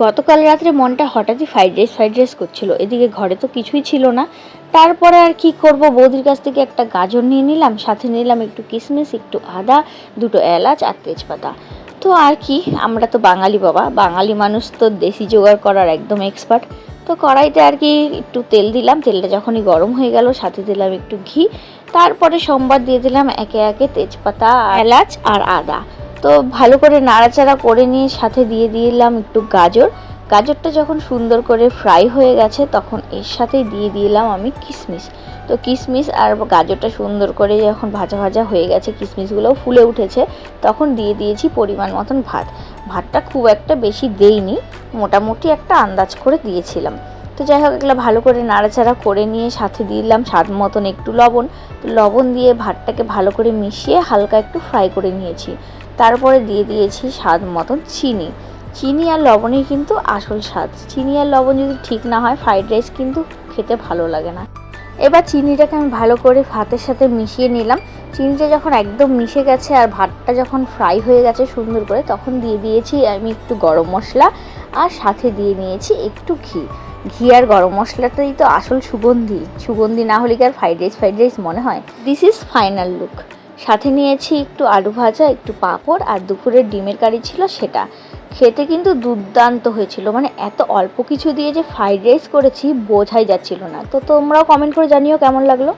গতকাল রাত্রে মনটা হঠাৎই ফ্রাইড রাইস ফ্রাইড রাইস করছিল। এদিকে ঘরে তো কিছুই ছিল না। তারপরে আর কি করব? বৌদির কাছ থেকে একটা গাজর নিয়ে নিলাম, সাথে নিলাম একটু কিশমিশ একটু আদা, দুটো এলাচ আর তেজপাতা। তো আর কি, আমরা তো বাঙালি বাবা। বাঙালি মানুষ তো দেশি জোগাড় করার একদম এক্সপার্ট তো কড়াইতে আর কি একটু তেল দিলাম। তেলটা যখনই গরম হয়ে গেল, সাথে দিলাম একটু ঘি। তারপরে সোমবার দিয়ে দিলাম একে একে তেজপাতা, এলাচ আর আদা। তো ভালো করে নাড়াচাড়া করে নিয়ে সাথে দিয়ে দিলাম একটু গাজর। গাজরটা যখন সুন্দর করে ফ্রাই হয়ে গেছে, তখন এর সাথেই দিয়ে দিলাম আমি কিশমিশ তো কিশমিশ আর গাজরটা সুন্দর করে যখন ভাজা ভাজা হয়ে গেছে কিশমিশগুলোও ফুলে উঠেছে, তখন দিয়ে দিয়েছি পরিমাণ মতন ভাত। ভাতটা খুব একটা বেশি দেইনি, মোটামুটি একটা আন্দাজ করে দিয়েছিলাম। তো যাই হোক, এগুলো ভালো করে নাড়াচাড়া করে নিয়ে সাথে দিলাম স্বাদ মতন একটু লবণ। তো লবণ দিয়ে ভাতটাকে ভালো করে মিশিয়ে হালকা একটু ফ্রাই করে নিয়েছি। তারপরে দিয়ে দিয়েছি স্বাদ মতন চিনি। চিনি আর লবণই কিন্তু আসল স্বাদ। চিনি আর লবণ যদি ঠিক না হয় ফ্রাইড রাইস কিন্তু খেতে ভালো লাগে না। এবার চিনিটাকে আমি ভালো করে ভাতের সাথে মিশিয়ে নিলাম। চিনিটা যখন একদম মিশে গেছে আর ভাতটা যখন ফ্রাই হয়ে গেছে সুন্দর করে, তখন দিয়ে দিয়েছি আমি একটু গরম মশলা আর সাথে দিয়ে নিয়েছি একটু ঘি। ঘি আর গরম মশলাটাই তো আসল সুগন্ধি। সুগন্ধি না হলে কি আর ফ্রাইড রাইস ফ্রাইড রাইস মনে হয়? দিস ইজ ফাইনাল লুক সাথে নিয়েছি একটু আলু ভাজা, একটু পাঁপড় আর দুপুরের ডিমের কারি ছিল সেটা। খেতে কিন্তু দুর্দান্ত হয়েছিল। মানে এত অল্প কিছু দিয়ে যে ফ্রাইড রাইস করেছি, বোঝাই যাচ্ছিল না। তো তোমরাও কমেন্ট করে জানিও কেমন লাগল।